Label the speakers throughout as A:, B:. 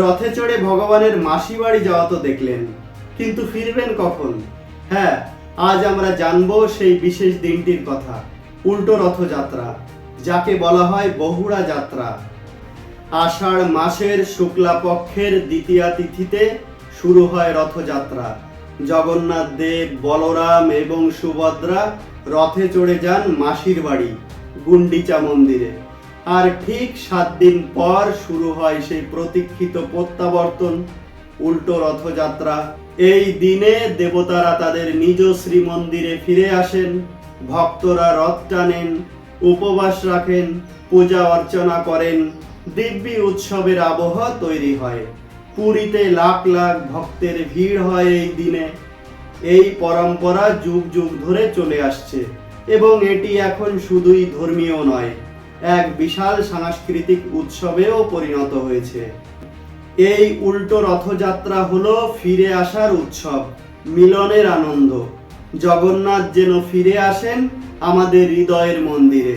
A: রথে চড়ে ভগবানের মাসি বাড়ি যাওয়া তো দেখলেন। কিন্তু ফিরবেন কখন? হ্যাঁ আজ আমরা জানব সেই বিশেষ দিনটির কথা, উল্টো রথযাত্রা, যাকে বলা হয় বহুড়া যাত্রা। আষাঢ় মাসের শুক্লা পক্ষের দ্বিতীয়া তিথিতে শুরু হয় রথযাত্রা। জগন্নাথ দেব, বলরাম এবং সুভদ্রা রথে চড়ে যান মাসির বাড়ি, গুন্ডিচা মন্দিরে। আর ঠিক সাত দিন পর শুরু হয় সেই প্রতীক্ষিত প্রত্যাবর্তন, উল্টো রথযাত্রা। এই দিনে দেবতারা তাদের নিজ শ্রীমন্দিরে ফিরে আসেন, ভক্তরা রথ টানেন, উপবাস রাখেন, পূজা অর্চনা করেন, দিব্যি উৎসবের আবহ তৈরি হয়। পুরীতে লাখ লাখ ভক্তের ভিড় হয় এই দিনে। এই পরম্পরা যুগ যুগ ধরে চলে আসছে এবং এটি এখন শুধুই ধর্মীয় নয়। এক বিশাল সাংস্কৃতিক উৎসবেও পরিণত হয়েছে। এই উল্টো রথযাত্রা হলো ফিরে আসার উৎসব, মিলনের আনন্দ। জগন্নাথ যেন ফিরে আসেন আমাদের হৃদয়ের মন্দিরে।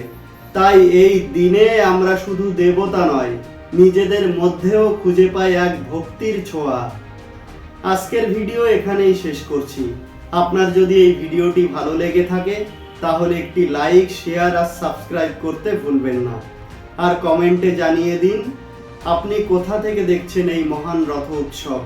A: তাই এই দিনে আমরা শুধু দেবতা নয়, নিজেদের মধ্যেও খুঁজে পাই এক ভক্তির ছোঁয়া। আজকের ভিডিও এখানেই শেষ করছি। আপনার যদি এই ভিডিওটি ভালো লেগে থাকে তাহলে একটি লাইক শেয়ার আর সাবস্ক্রাইব করতে ভুলবেন না। আর কমেন্টে জানিয়ে দিন, আপনি কোথা থেকে দেখছেন এই মহান রথ উৎসব?